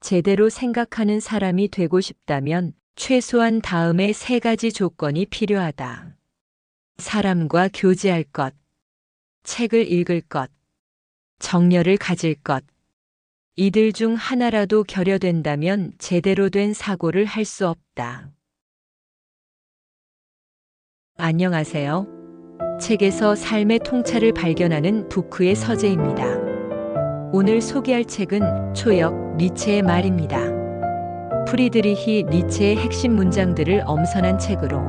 제대로 생각하는 사람이 되고 싶다면 최소한 다음에 세 가지 조건이 필요하다. 사람과 교제할 것, 책을 읽을 것, 정열을 가질 것. 이들 중 하나라도 결여된다면 제대로 된 사고를 할 수 없다. 안녕하세요. 책에서 삶의 통찰을 발견하는 부크의 서재입니다. 오늘 소개할 책은 초역 니체의 말입니다. 프리드리히 니체의 핵심 문장들을 엄선한 책으로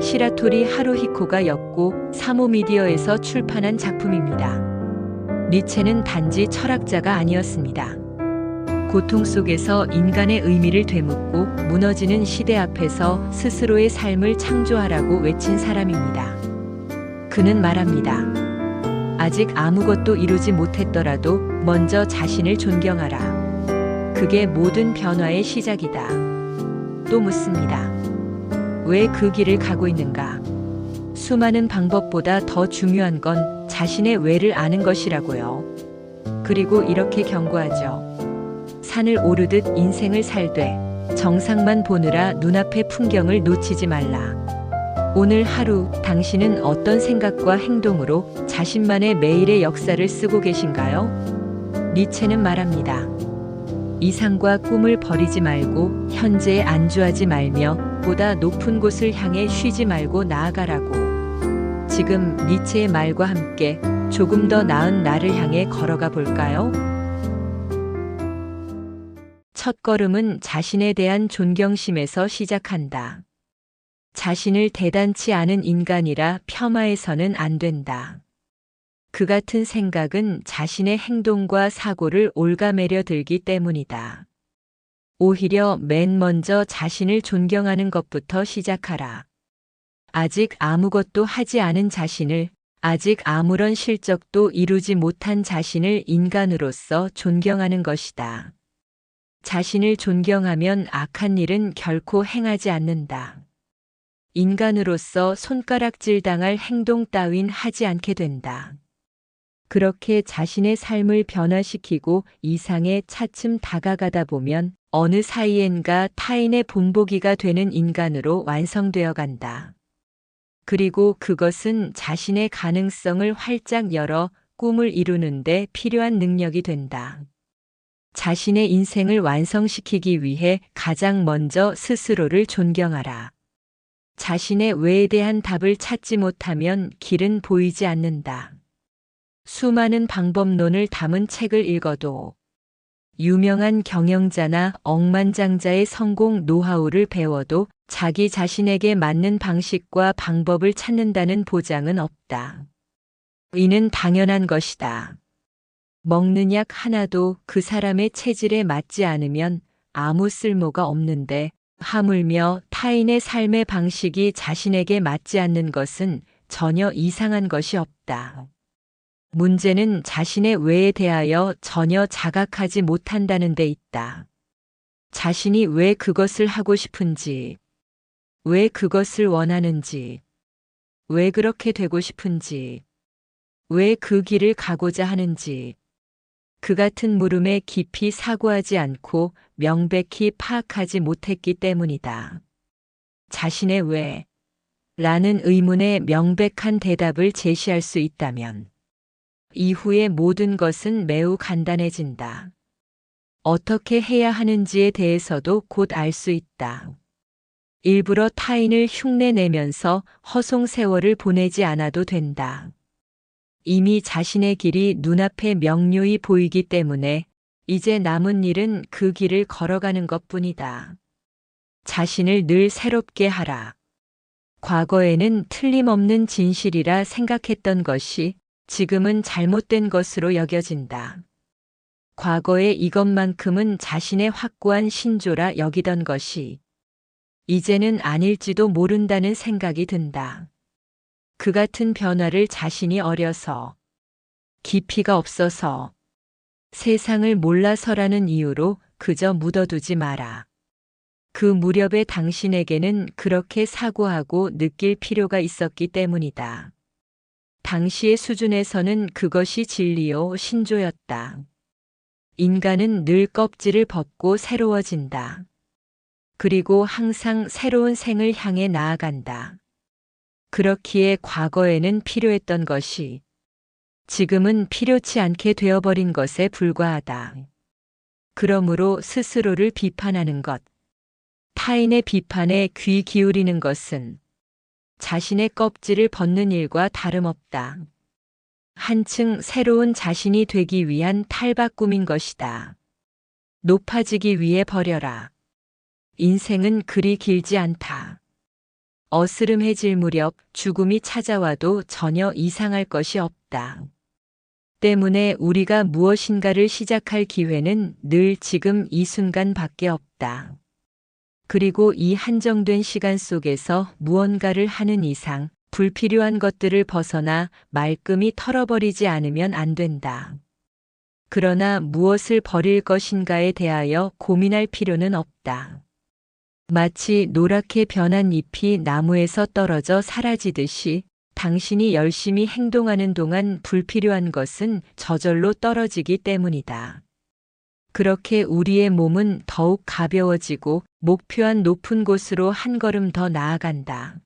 시라토리 하루히코가 엮고 사모미디어에서 출판한 작품입니다. 니체는 단지 철학자가 아니었습니다. 고통 속에서 인간의 의미를 되묻고 무너지는 시대 앞에서 스스로의 삶을 창조하라고 외친 사람입니다. 그는 말합니다. 아직 아무것도 이루지 못했더라도 먼저 자신을 존경하라. 그게 모든 변화의 시작이다. 또 묻습니다. 왜 그 길을 가고 있는가? 수많은 방법보다 더 중요한 건 자신의 왜를 아는 것이라고요. 그리고 이렇게 경고하죠. 산을 오르듯 인생을 살되 정상만 보느라 눈앞의 풍경을 놓치지 말라. 오늘 하루 당신은 어떤 생각과 행동으로 자신만의 매일의 역사를 쓰고 계신가요? 니체는 말합니다. 이상과 꿈을 버리지 말고 현재에 안주하지 말며 보다 높은 곳을 향해 쉬지 말고 나아가라고. 지금 니체의 말과 함께 조금 더 나은 나를 향해 걸어가 볼까요? 첫 걸음은 자신에 대한 존경심에서 시작한다. 자신을 대단치 않은 인간이라 폄하해서는 안 된다. 그 같은 생각은 자신의 행동과 사고를 올가매려 들기 때문이다. 오히려 맨 먼저 자신을 존경하는 것부터 시작하라. 아직 아무것도 하지 않은 자신을, 아직 아무런 실적도 이루지 못한 자신을 인간으로서 존경하는 것이다. 자신을 존경하면 악한 일은 결코 행하지 않는다. 인간으로서 손가락질 당할 행동 따윈 하지 않게 된다. 그렇게 자신의 삶을 변화시키고 이상에 차츰 다가가다 보면 어느 사이엔가 타인의 본보기가 되는 인간으로 완성되어 간다. 그리고 그것은 자신의 가능성을 활짝 열어 꿈을 이루는데 필요한 능력이 된다. 자신의 인생을 완성시키기 위해 가장 먼저 스스로를 존경하라. 자신의 왜에 대한 답을 찾지 못하면 길은 보이지 않는다. 수많은 방법론을 담은 책을 읽어도 유명한 경영자나 억만장자의 성공 노하우를 배워도 자기 자신에게 맞는 방식과 방법을 찾는다는 보장은 없다. 이는 당연한 것이다. 먹는 약 하나도 그 사람의 체질에 맞지 않으면 아무 쓸모가 없는데 하물며 타인의 삶의 방식이 자신에게 맞지 않는 것은 전혀 이상한 것이 없다. 문제는 자신의 왜에 대하여 전혀 자각하지 못한다는 데 있다. 자신이 왜 그것을 하고 싶은지, 왜 그것을 원하는지, 왜 그렇게 되고 싶은지, 왜 그 길을 가고자 하는지, 그 같은 물음에 깊이 사고하지 않고 명백히 파악하지 못했기 때문이다. 자신의 왜, 라는 의문에 명백한 대답을 제시할 수 있다면, 이후의 모든 것은 매우 간단해진다. 어떻게 해야 하는지에 대해서도 곧 알 수 있다. 일부러 타인을 흉내내면서 허송 세월을 보내지 않아도 된다. 이미 자신의 길이 눈앞에 명료히 보이기 때문에 이제 남은 일은 그 길을 걸어가는 것 뿐이다. 자신을 늘 새롭게 하라. 과거에는 틀림없는 진실이라 생각했던 것이 지금은 잘못된 것으로 여겨진다. 과거에 이것만큼은 자신의 확고한 신조라 여기던 것이 이제는 아닐지도 모른다는 생각이 든다. 그 같은 변화를 자신이 어려서, 깊이가 없어서, 세상을 몰라서라는 이유로 그저 묻어두지 마라. 그 무렵에 당신에게는 그렇게 사고하고 느낄 필요가 있었기 때문이다. 당시의 수준에서는 그것이 진리요 신조였다. 인간은 늘 껍질을 벗고 새로워진다. 그리고 항상 새로운 생을 향해 나아간다. 그렇기에 과거에는 필요했던 것이 지금은 필요치 않게 되어버린 것에 불과하다. 그러므로 스스로를 비판하는 것, 타인의 비판에 귀 기울이는 것은 자신의 껍질을 벗는 일과 다름없다. 한층 새로운 자신이 되기 위한 탈바꿈인 것이다. 높아지기 위해 버려라. 인생은 그리 길지 않다. 어스름해질 무렵 죽음이 찾아와도 전혀 이상할 것이 없다. 때문에 우리가 무엇인가를 시작할 기회는 늘 지금 이 순간 밖에 없다. 그리고 이 한정된 시간 속에서 무언가를 하는 이상 불필요한 것들을 벗어나 말끔히 털어버리지 않으면 안 된다. 그러나 무엇을 버릴 것인가에 대하여 고민할 필요는 없다. 마치 노랗게 변한 잎이 나무에서 떨어져 사라지듯이 당신이 열심히 행동하는 동안 불필요한 것은 저절로 떨어지기 때문이다. 그렇게 우리의 몸은 더욱 가벼워지고 목표한 높은 곳으로 한 걸음 더 나아간다.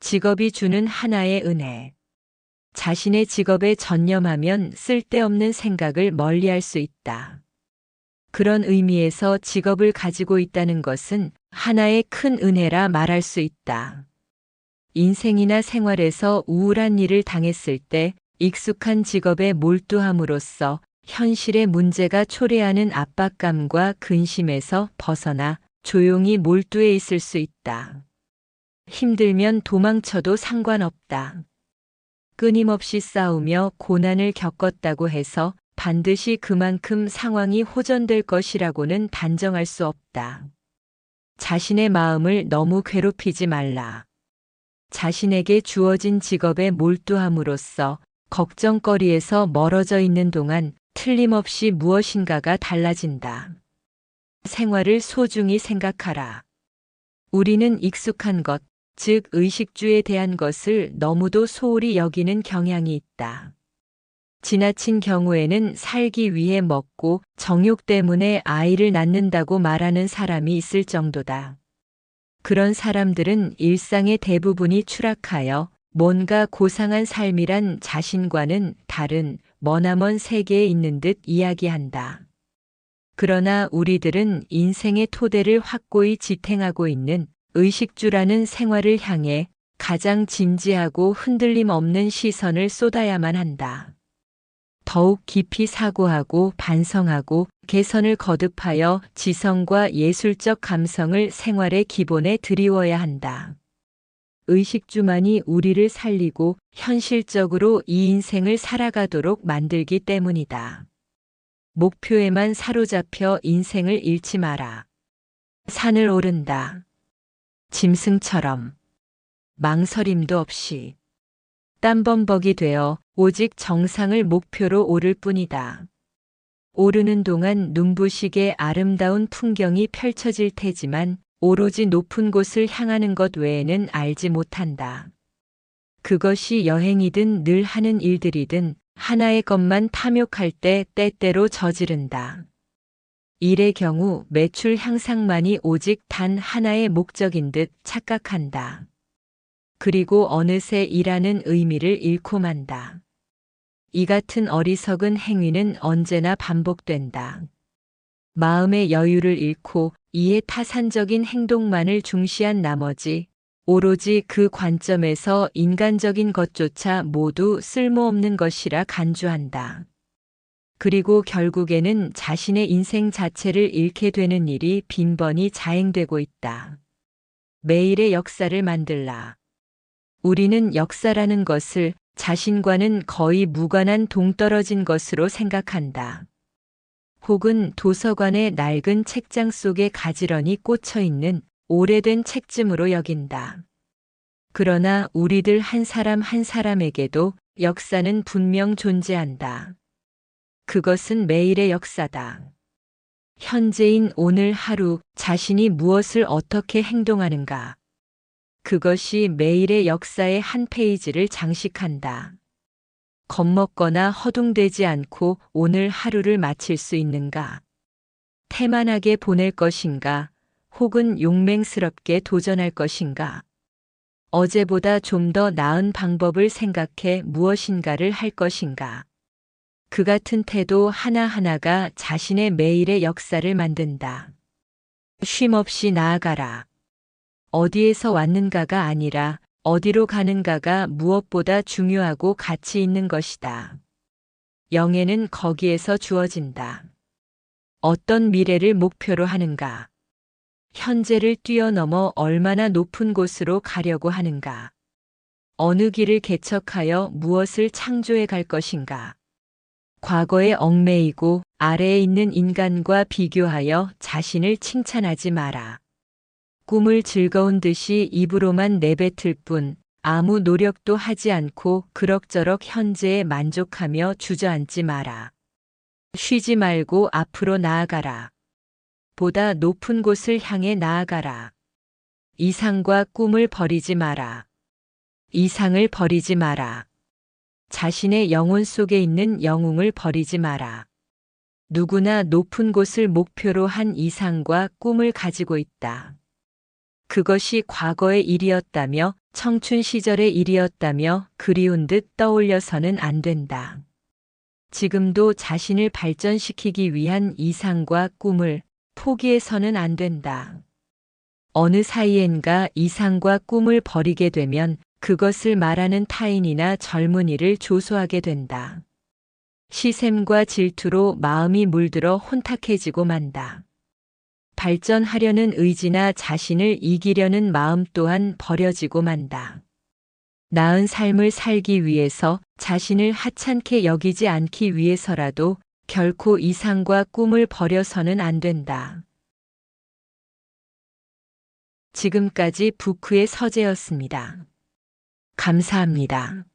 직업이 주는 하나의 은혜. 자신의 직업에 전념하면 쓸데없는 생각을 멀리할 수 있다. 그런 의미에서 직업을 가지고 있다는 것은 하나의 큰 은혜라 말할 수 있다. 인생이나 생활에서 우울한 일을 당했을 때 익숙한 직업에 몰두함으로써 현실의 문제가 초래하는 압박감과 근심에서 벗어나 조용히 몰두해 있을 수 있다. 힘들면 도망쳐도 상관없다. 끊임없이 싸우며 고난을 겪었다고 해서 반드시 그만큼 상황이 호전될 것이라고는 단정할 수 없다. 자신의 마음을 너무 괴롭히지 말라. 자신에게 주어진 직업에 몰두함으로써 걱정거리에서 멀어져 있는 동안 틀림없이 무엇인가가 달라진다. 생활을 소중히 생각하라. 우리는 익숙한 것, 즉 의식주에 대한 것을 너무도 소홀히 여기는 경향이 있다. 지나친 경우에는 살기 위해 먹고 정욕 때문에 아이를 낳는다고 말하는 사람이 있을 정도다. 그런 사람들은 일상의 대부분이 추락하여 뭔가 고상한 삶이란 자신과는 다른 머나먼 세계에 있는 듯 이야기한다. 그러나 우리들은 인생의 토대를 확고히 지탱하고 있는 의식주라는 생활을 향해 가장 진지하고 흔들림 없는 시선을 쏟아야만 한다. 더욱 깊이 사고하고 반성하고 개선을 거듭하여 지성과 예술적 감성을 생활의 기본에 들이워야 한다. 의식주만이 우리를 살리고 현실적으로 이 인생을 살아가도록 만들기 때문이다. 목표에만 사로잡혀 인생을 잃지 마라. 산을 오른다. 짐승처럼 망설임도 없이 땀범벅이 되어 오직 정상을 목표로 오를 뿐이다. 오르는 동안 눈부시게 아름다운 풍경이 펼쳐질 테지만 오로지 높은 곳을 향하는 것 외에는 알지 못한다. 그것이 여행이든 늘 하는 일들이든 하나의 것만 탐욕할 때 때때로 저지른다. 일의 경우 매출 향상만이 오직 단 하나의 목적인 듯 착각한다. 그리고 어느새 일하는 의미를 잃고 만다. 이 같은 어리석은 행위는 언제나 반복된다. 마음의 여유를 잃고 이에 타산적인 행동만을 중시한 나머지 오로지 그 관점에서 인간적인 것조차 모두 쓸모없는 것이라 간주한다. 그리고 결국에는 자신의 인생 자체를 잃게 되는 일이 빈번히 자행되고 있다. 매일의 역사를 만들라. 우리는 역사라는 것을 자신과는 거의 무관한 동떨어진 것으로 생각한다. 혹은 도서관의 낡은 책장 속에 가지런히 꽂혀 있는 오래된 책쯤으로 여긴다. 그러나 우리들 한 사람 한 사람에게도 역사는 분명 존재한다. 그것은 매일의 역사다. 현재인 오늘 하루 자신이 무엇을 어떻게 행동하는가. 그것이 매일의 역사의 한 페이지를 장식한다. 겁먹거나 허둥대지 않고 오늘 하루를 마칠 수 있는가? 태만하게 보낼 것인가? 혹은 용맹스럽게 도전할 것인가? 어제보다 좀 더 나은 방법을 생각해 무엇인가를 할 것인가? 그 같은 태도 하나하나가 자신의 매일의 역사를 만든다. 쉼 없이 나아가라. 어디에서 왔는가가 아니라 어디로 가는가가 무엇보다 중요하고 가치 있는 것이다. 영예는 거기에서 주어진다. 어떤 미래를 목표로 하는가? 현재를 뛰어넘어 얼마나 높은 곳으로 가려고 하는가? 어느 길을 개척하여 무엇을 창조해 갈 것인가? 과거에 얽매이고 아래에 있는 인간과 비교하여 자신을 칭찬하지 마라. 꿈을 즐거운 듯이 입으로만 내뱉을 뿐 아무 노력도 하지 않고 그럭저럭 현재에 만족하며 주저앉지 마라. 쉬지 말고 앞으로 나아가라. 보다 높은 곳을 향해 나아가라. 이상과 꿈을 버리지 마라. 이상을 버리지 마라. 자신의 영혼 속에 있는 영웅을 버리지 마라. 누구나 높은 곳을 목표로 한 이상과 꿈을 가지고 있다. 그것이 과거의 일이었다며 청춘 시절의 일이었다며 그리운 듯 떠올려서는 안 된다. 지금도 자신을 발전시키기 위한 이상과 꿈을 포기해서는 안 된다. 어느 사이엔가 이상과 꿈을 버리게 되면 그것을 말하는 타인이나 젊은이를 조소하게 된다. 시샘과 질투로 마음이 물들어 혼탁해지고 만다. 발전하려는 의지나 자신을 이기려는 마음 또한 버려지고 만다. 나은 삶을 살기 위해서 자신을 하찮게 여기지 않기 위해서라도 결코 이상과 꿈을 버려서는 안 된다. 지금까지 부크의 서재였습니다. 감사합니다.